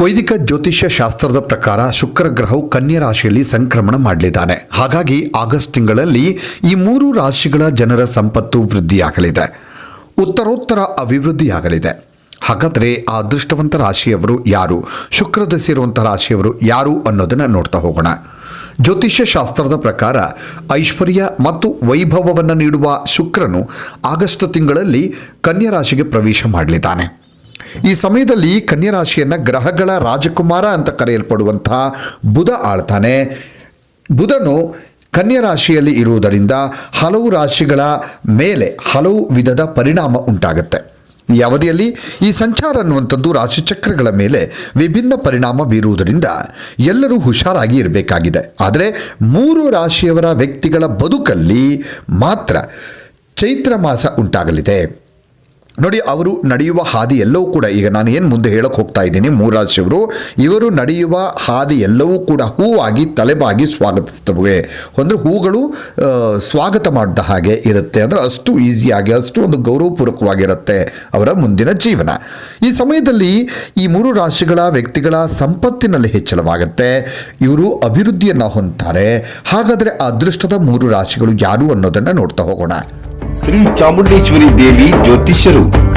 ವೈದಿಕ ಜ್ಯೋತಿಷ್ಯ ಶಾಸ್ತ್ರದ ಪ್ರಕಾರ ಶುಕ್ರ ಗ್ರಹವು ಕನ್ಯಾ ರಾಶಿಯಲ್ಲಿ ಸಂಕ್ರಮಣ ಮಾಡಲಿದ್ದಾನೆ. ಹಾಗಾಗಿ ಆಗಸ್ಟ್ ತಿಂಗಳಲ್ಲಿ ಈ ಮೂರು ರಾಶಿಗಳ ಜನರ ಸಂಪತ್ತು ವೃದ್ಧಿಯಾಗಲಿದೆ. ಉತ್ತರೋತ್ತರ ಅಭಿವೃದ್ಧಿಯಾಗಲಿದೆ. ಹಾಗಾದರೆ ಆ ಅದೃಷ್ಟವಂತ ರಾಶಿಯವರು ಯಾರು? ಶುಕ್ರ ದಶೆ ರಾಶಿಯವರು ಯಾರು ಅನ್ನೋದನ್ನು ನೋಡ್ತಾ ಹೋಗೋಣ. ಜ್ಯೋತಿಷ್ಯ ಶಾಸ್ತ್ರದ ಪ್ರಕಾರ ಐಶ್ವರ್ಯ ಮತ್ತು ವೈಭವವನ್ನು ನೀಡುವ ಶುಕ್ರನು ಆಗಸ್ಟ್ ತಿಂಗಳಲ್ಲಿ ಕನ್ಯಾ ರಾಶಿಗೆ ಪ್ರವೇಶ ಮಾಡಲಿದ್ದಾನೆ. ಈ ಸಮಯದಲ್ಲಿ ಕನ್ಯಾ ರಾಶಿಯನ್ನು ಗ್ರಹಗಳ ರಾಜಕುಮಾರ ಅಂತ ಕರೆಯಲ್ಪಡುವಂತಹ ಬುಧ ಆಳ್ತಾನೆ. ಬುಧನು ಕನ್ಯಾ ರಾಶಿಯಲ್ಲಿ ಇರುವುದರಿಂದ ಹಲವು ರಾಶಿಗಳ ಮೇಲೆ ಹಲವು ವಿಧದ ಪರಿಣಾಮ ಉಂಟಾಗುತ್ತೆ. ಈ ಅವಧಿಯಲ್ಲಿ ಈ ಸಂಚಾರ ಅನ್ನುವಂಥದ್ದು ರಾಶಿಚಕ್ರಗಳ ಮೇಲೆ ವಿಭಿನ್ನ ಪರಿಣಾಮ ಬೀರುವುದರಿಂದ ಎಲ್ಲರೂ ಹುಷಾರಾಗಿ ಇರಬೇಕಾಗಿದೆ. ಆದರೆ ಮೂರು ರಾಶಿಯವರ ವ್ಯಕ್ತಿಗಳ ಬದುಕಲ್ಲಿ ಮಾತ್ರ ಚೈತ್ರ ಮಾಸ ಉಂಟಾಗಲಿದೆ. ನೋಡಿ, ಅವರು ನಡೆಯುವ ಹಾದಿ ಎಲ್ಲವೂ ಕೂಡ ಈಗ ನಾನು ಏನು ಮುಂದೆ ಹೇಳಕ್ಕೆ ಹೋಗ್ತಾ ಇದ್ದೀನಿ ಮೂರಾಶಿಯವರು ಇವರು ನಡೆಯುವ ಹಾದಿ ಎಲ್ಲವೂ ಕೂಡ ಹೂವಾಗಿ ತಲೆಬಾಗಿ ಸ್ವಾಗತಿಸ್ತವೆ ಅಂದರೆ ಹೂಗಳು ಸ್ವಾಗತ ಮಾಡಿದ ಹಾಗೆ ಇರುತ್ತೆ. ಅಂದರೆ ಅಷ್ಟು ಈಸಿಯಾಗಿ, ಅಷ್ಟು ಒಂದು ಗೌರವಪೂರ್ವಕವಾಗಿರುತ್ತೆ ಅವರ ಮುಂದಿನ ಜೀವನ. ಈ ಸಮಯದಲ್ಲಿ ಈ ಮೂರು ರಾಶಿಗಳ ವ್ಯಕ್ತಿಗಳ ಸಂಪತ್ತಿನಲ್ಲಿ ಹೆಚ್ಚಳವಾಗುತ್ತೆ. ಇವರು ಅಭಿವೃದ್ಧಿಯನ್ನು ಹೊಂದ್ತಾರೆ. ಹಾಗಾದರೆ ಅದೃಷ್ಟದ ಮೂರು ರಾಶಿಗಳು ಯಾರು ಅನ್ನೋದನ್ನು ನೋಡ್ತಾ ಹೋಗೋಣ. ಶ್ರೀ ಚಾಮುಂಡೇಶ್ವರಿ ದೇವಿ ಜ್ಯೋತಿಷ್ಯರು ಗೆ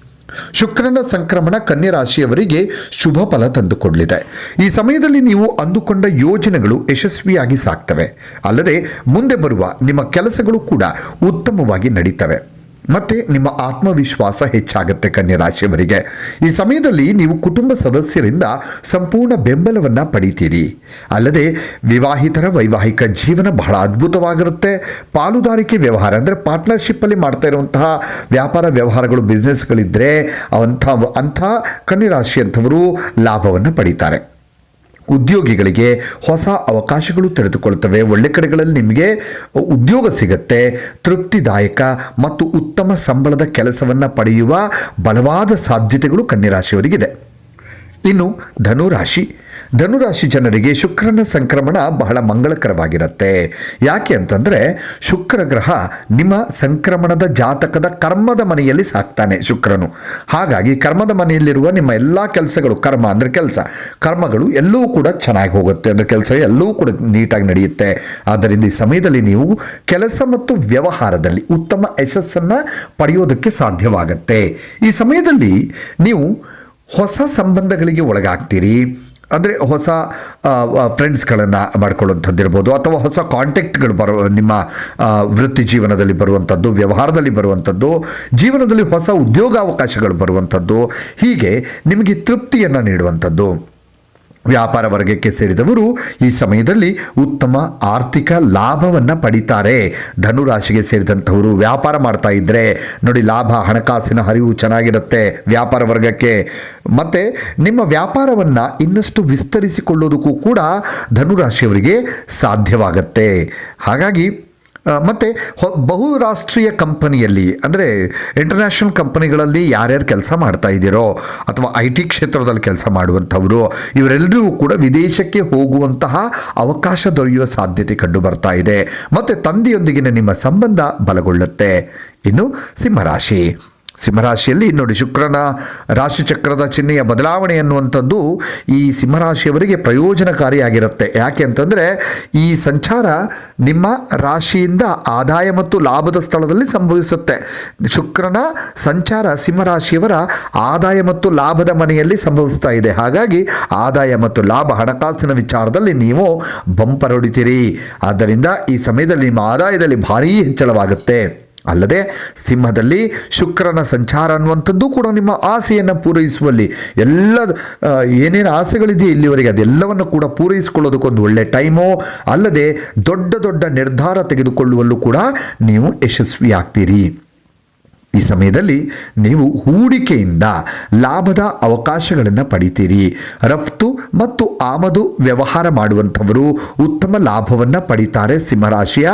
ಶುಕ್ರನ ಸಂಕ್ರಮಣ ಕನ್ಯಾ ರಾಶಿಯವರಿಗೆ ಶುಭ ಫಲ ತಂದುಕೊಡಲಿದೆ. ಈ ಸಮಯದಲ್ಲಿ ನೀವು ಅಂದುಕೊಂಡ ಯೋಜನೆಗಳು ಯಶಸ್ವಿಯಾಗಿ ಸಾಕ್ತವೆ ಅಲ್ಲದೆ ಮುಂದೆ ಬರುವ ನಿಮ್ಮ ಕೆಲಸಗಳು ಕೂಡ ಉತ್ತಮವಾಗಿ ನಡೀತವೆ. ಮತ್ತೆ ನಿಮ್ಮ ಆತ್ಮವಿಶ್ವಾಸ ಹೆಚ್ಚಾಗುತ್ತೆ ರಾಶಿಯವರಿಗೆ ಈ ಸಮಯದಲ್ಲಿ ನೀವು ಕುಟುಂಬ ಸದಸ್ಯರಿಂದ ಸಂಪೂರ್ಣ ಬೆಂಬಲವನ್ನು ಪಡಿತೀರಿ. ಅಲ್ಲದೆ ವಿವಾಹಿತರ ವೈವಾಹಿಕ ಜೀವನ ಬಹಳ ಅದ್ಭುತವಾಗಿರುತ್ತೆ. ಪಾಲುದಾರಿಕೆ ವ್ಯವಹಾರ ಅಂದರೆ ಪಾರ್ಟ್ನರ್ಶಿಪ್ಪಲ್ಲಿ ಮಾಡ್ತಾ ಇರುವಂತಹ ವ್ಯಾಪಾರ ವ್ಯವಹಾರಗಳು ಬಿಸ್ನೆಸ್ಗಳಿದ್ದರೆ ಅಂಥ ಅಂಥ ಕನ್ಯಾ ರಾಶಿಯಂಥವರು ಲಾಭವನ್ನು ಪಡೀತಾರೆ. ಉದ್ಯೋಗಿಗಳಿಗೆ ಹೊಸ ಅವಕಾಶಗಳು ತೆರೆದುಕೊಳ್ತವೆ ಒಳ್ಳೆ ಕಡೆಗಳಲ್ಲಿ ನಿಮಗೆ ಉದ್ಯೋಗ ಸಿಗುತ್ತೆ. ತೃಪ್ತಿದಾಯಕ ಮತ್ತು ಉತ್ತಮ ಸಂಬಳದ ಕೆಲಸವನ್ನು ಪಡೆಯುವ ಬಲವಾದ ಸಾಧ್ಯತೆಗಳು ಕನ್ಯರಾಶಿಯವರಿಗಿದೆ ಇನ್ನು ಧನುರಾಶಿ. ಧನುರಾಶಿ ಜನರಿಗೆ ಶುಕ್ರನ ಸಂಕ್ರಮಣ ಬಹಳ ಮಂಗಳಕರವಾಗಿರುತ್ತೆ. ಯಾಕೆ ಅಂತಂದರೆ ಶುಕ್ರ ಗ್ರಹ ನಿಮ್ಮ ಸಂಕ್ರಮಣದ ಜಾತಕದ ಕರ್ಮದ ಮನೆಯಲ್ಲಿ ಸಾಕ್ತಾನೆ ಶುಕ್ರನು. ಹಾಗಾಗಿ ಕರ್ಮದ ಮನೆಯಲ್ಲಿರುವ ನಿಮ್ಮ ಎಲ್ಲ ಕೆಲಸಗಳು, ಕರ್ಮ ಅಂದರೆ ಕೆಲಸ, ಕರ್ಮಗಳು ಎಲ್ಲವೂ ಕೂಡ ಚೆನ್ನಾಗಿ ಹೋಗುತ್ತೆ. ಅಂದರೆ ಕೆಲಸ ಎಲ್ಲವೂ ಕೂಡ ನೀಟಾಗಿ ನಡೆಯುತ್ತೆ. ಆದ್ದರಿಂದ ಈ ಸಮಯದಲ್ಲಿ ನೀವು ಕೆಲಸ ಮತ್ತು ವ್ಯವಹಾರದಲ್ಲಿ ಉತ್ತಮ ಯಶಸ್ಸನ್ನು ಪಡೆಯೋದಕ್ಕೆ ಸಾಧ್ಯವಾಗುತ್ತೆ. ಈ ಸಮಯದಲ್ಲಿ ನೀವು ಹೊಸ ಸಂಬಂಧಗಳಿಗೆ ಒಳಗಾಗ್ತೀರಿ. ಅಂದರೆ ಹೊಸ ಫ್ರೆಂಡ್ಸ್ಗಳನ್ನು ಮಾಡ್ಕೊಳ್ಳುವಂಥದ್ದಿರ್ಬೋದು, ಅಥವಾ ಹೊಸ ಕಾಂಟ್ಯಾಕ್ಟ್ಗಳು ಬರೋ, ನಿಮ್ಮ ವೃತ್ತಿ ಜೀವನದಲ್ಲಿ ಬರುವಂಥದ್ದು, ವ್ಯವಹಾರದಲ್ಲಿ ಬರುವಂಥದ್ದು, ಜೀವನದಲ್ಲಿ ಹೊಸ ಉದ್ಯೋಗಾವಕಾಶಗಳು ಬರುವಂಥದ್ದು, ಹೀಗೆ ನಿಮಗೆ ತೃಪ್ತಿಯನ್ನು ನೀಡುವಂಥದ್ದು. ವ್ಯಾಪಾರ ವರ್ಗಕ್ಕೆ ಸೇರಿದವರು ಈ ಸಮಯದಲ್ಲಿ ಉತ್ತಮ ಆರ್ಥಿಕ ಲಾಭವನ್ನು ಪಡಿತಾರೆ. ಧನುರಾಶಿಗೆ ಸೇರಿದಂಥವರು ವ್ಯಾಪಾರ ಮಾಡ್ತಾ ಇದ್ದರೆ ನೋಡಿ ಲಾಭ, ಹಣಕಾಸಿನ ಹರಿವು ಚೆನ್ನಾಗಿರುತ್ತೆ ವ್ಯಾಪಾರ ವರ್ಗಕ್ಕೆ. ಮತ್ತು ನಿಮ್ಮ ವ್ಯಾಪಾರವನ್ನು ಇನ್ನಷ್ಟು ವಿಸ್ತರಿಸಿಕೊಳ್ಳೋದಕ್ಕೂ ಕೂಡ ಧನುರಾಶಿಯವರಿಗೆ ಸಾಧ್ಯವಾಗತ್ತೆ. ಹಾಗಾಗಿ ಮತ್ತೆ ಬಹುರಾಷ್ಟ್ರೀಯ ಕಂಪನಿಯಲ್ಲಿ, ಅಂದರೆ ಇಂಟರ್ನ್ಯಾಷನಲ್ ಕಂಪನಿಗಳಲ್ಲಿ ಯಾರ್ಯಾರು ಕೆಲಸ ಮಾಡ್ತಾ ಇದ್ದೀರೋ, ಅಥವಾ ಐ ಟಿ ಕ್ಷೇತ್ರದಲ್ಲಿ ಕೆಲಸ ಮಾಡುವಂಥವರು, ಇವರೆಲ್ಲರೂ ಕೂಡ ವಿದೇಶಕ್ಕೆ ಹೋಗುವಂತಹ ಅವಕಾಶ ದೊರೆಯುವ ಸಾಧ್ಯತೆ ಕಂಡು ಬರ್ತಾ ಇದೆ. ಮತ್ತು ತಂದೆಯೊಂದಿಗಿನ ನಿಮ್ಮ ಸಂಬಂಧ ಬಲಗೊಳ್ಳುತ್ತೆ. ಇನ್ನು ಸಿಂಹರಾಶಿ. ಸಿಂಹರಾಶಿಯಲ್ಲಿ ನೋಡಿ ಶುಕ್ರನ ರಾಶಿಚಕ್ರದ ಚಿಹ್ನೆಯ ಬದಲಾವಣೆ ಅನ್ನುವಂಥದ್ದು ಈ ಸಿಂಹರಾಶಿಯವರಿಗೆ ಪ್ರಯೋಜನಕಾರಿಯಾಗಿರುತ್ತೆ. ಯಾಕೆ ಅಂತಂದರೆ ಈ ಸಂಚಾರ ನಿಮ್ಮ ರಾಶಿಯಿಂದ ಆದಾಯ ಮತ್ತು ಲಾಭದ ಸ್ಥಳದಲ್ಲಿ ಸಂಭವಿಸುತ್ತೆ. ಶುಕ್ರನ ಸಂಚಾರ ಸಿಂಹರಾಶಿಯವರ ಆದಾಯ ಮತ್ತು ಲಾಭದ ಮನೆಯಲ್ಲಿ ಸಂಭವಿಸ್ತಾ ಇದೆ. ಹಾಗಾಗಿ ಆದಾಯ ಮತ್ತು ಲಾಭ ಹಣಕಾಸಿನ ವಿಚಾರದಲ್ಲಿ ನೀವು ಬಂಪರ್ ಹೊಡಿತೀರಿ. ಆದ್ದರಿಂದ ಈ ಸಮಯದಲ್ಲಿ ನಿಮ್ಮ ಆದಾಯದಲ್ಲಿ ಭಾರೀ ಹೆಚ್ಚಳವಾಗುತ್ತೆ. ಅಲ್ಲದೆ ಸಿಂಹದಲ್ಲಿ ಶುಕ್ರನ ಸಂಚಾರ ಅನ್ನುವಂಥದ್ದು ಕೂಡ ನಿಮ್ಮ ಆಸೆಯನ್ನು ಪೂರೈಸುವಲ್ಲಿ ಎಲ್ಲ ಏನೇನು ಆಸೆಗಳಿದೆಯೋ ಇಲ್ಲಿವರೆಗೆ ಅದೆಲ್ಲವನ್ನು ಕೂಡ ಪೂರೈಸಿಕೊಳ್ಳೋದಕ್ಕೊಂದು ಒಳ್ಳೆ ಟೈಮು, ಅಲ್ಲದೆ ದೊಡ್ಡ ದೊಡ್ಡ ನಿರ್ಧಾರ ತೆಗೆದುಕೊಳ್ಳುವಲ್ಲೂ ಕೂಡ ನೀವು ಯಶಸ್ವಿ ಆಗ್ತೀರಿ ಈ ಸಮಯದಲ್ಲಿ ನೀವು ಹೂಡಿಕೆಯಿಂದ ಲಾಭದ ಅವಕಾಶಗಳನ್ನು ಪಡಿತೀರಿ. ರಫ್ತು ಮತ್ತು ಆಮದು ವ್ಯವಹಾರ ಮಾಡುವಂಥವರು ಉತ್ತಮ ಲಾಭವನ್ನು ಪಡಿತಾರೆ ಸಿಂಹರಾಶಿಯ.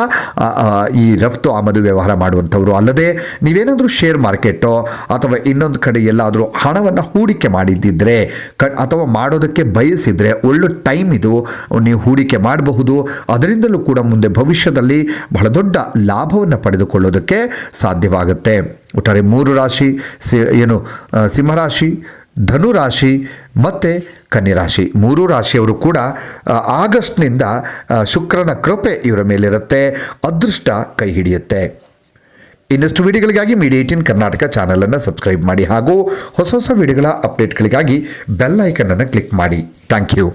ಈ ರಫ್ತು ಆಮದು ವ್ಯವಹಾರ ಮಾಡುವಂಥವರು. ಅಲ್ಲದೆ ನೀವೇನಾದರೂ ಶೇರ್ ಮಾರ್ಕೆಟೋ ಅಥವಾ ಇನ್ನೊಂದು ಕಡೆ ಎಲ್ಲಾದರೂ ಹಣವನ್ನು ಹೂಡಿಕೆ ಮಾಡಿದ್ದಿದ್ರೆ, ಕ, ಅಥವಾ ಮಾಡೋದಕ್ಕೆ ಬಯಸಿದರೆ, ಒಳ್ಳೆ ಟೈಮ್ ಇದು, ನೀವು ಹೂಡಿಕೆ ಮಾಡಬಹುದು. ಅದರಿಂದಲೂ ಕೂಡ ಮುಂದೆ ಭವಿಷ್ಯದಲ್ಲಿ ಬಹಳ ದೊಡ್ಡ ಲಾಭವನ್ನು ಪಡೆದುಕೊಳ್ಳೋದಕ್ಕೆ ಸಾಧ್ಯವಾಗುತ್ತೆ. ಒಟ್ಟಾರೆ ಮೂರು ರಾಶಿ, ಸಿ ಏನು ಸಿಂಹರಾಶಿ, ಧನುರಾಶಿ ಮತ್ತು ಕನ್ಯರಾಶಿ. ಮೂರು ರಾಶಿಯವರು ಕೂಡ ಆಗಸ್ಟ್ನಿಂದ ಶುಕ್ರನ ಕೃಪೆ ಇವರ ಮೇಲಿರುತ್ತೆ, ಅದೃಷ್ಟ ಕೈ ಹಿಡಿಯುತ್ತೆ. ಇನ್ನಷ್ಟು ವಿಡಿಯೋಗಳಿಗಾಗಿ ಮೀಡಿಯಾ ಕರ್ನಾಟಕ ಚಾನಲನ್ನು ಸಬ್ಸ್ಕ್ರೈಬ್ ಮಾಡಿ ಹಾಗೂ ಹೊಸ ಹೊಸ ವಿಡಿಯೋಗಳ ಅಪ್ಡೇಟ್ಗಳಿಗಾಗಿ ಬೆಲ್ ಐಕನನ್ನು ಕ್ಲಿಕ್ ಮಾಡಿ. Thank you.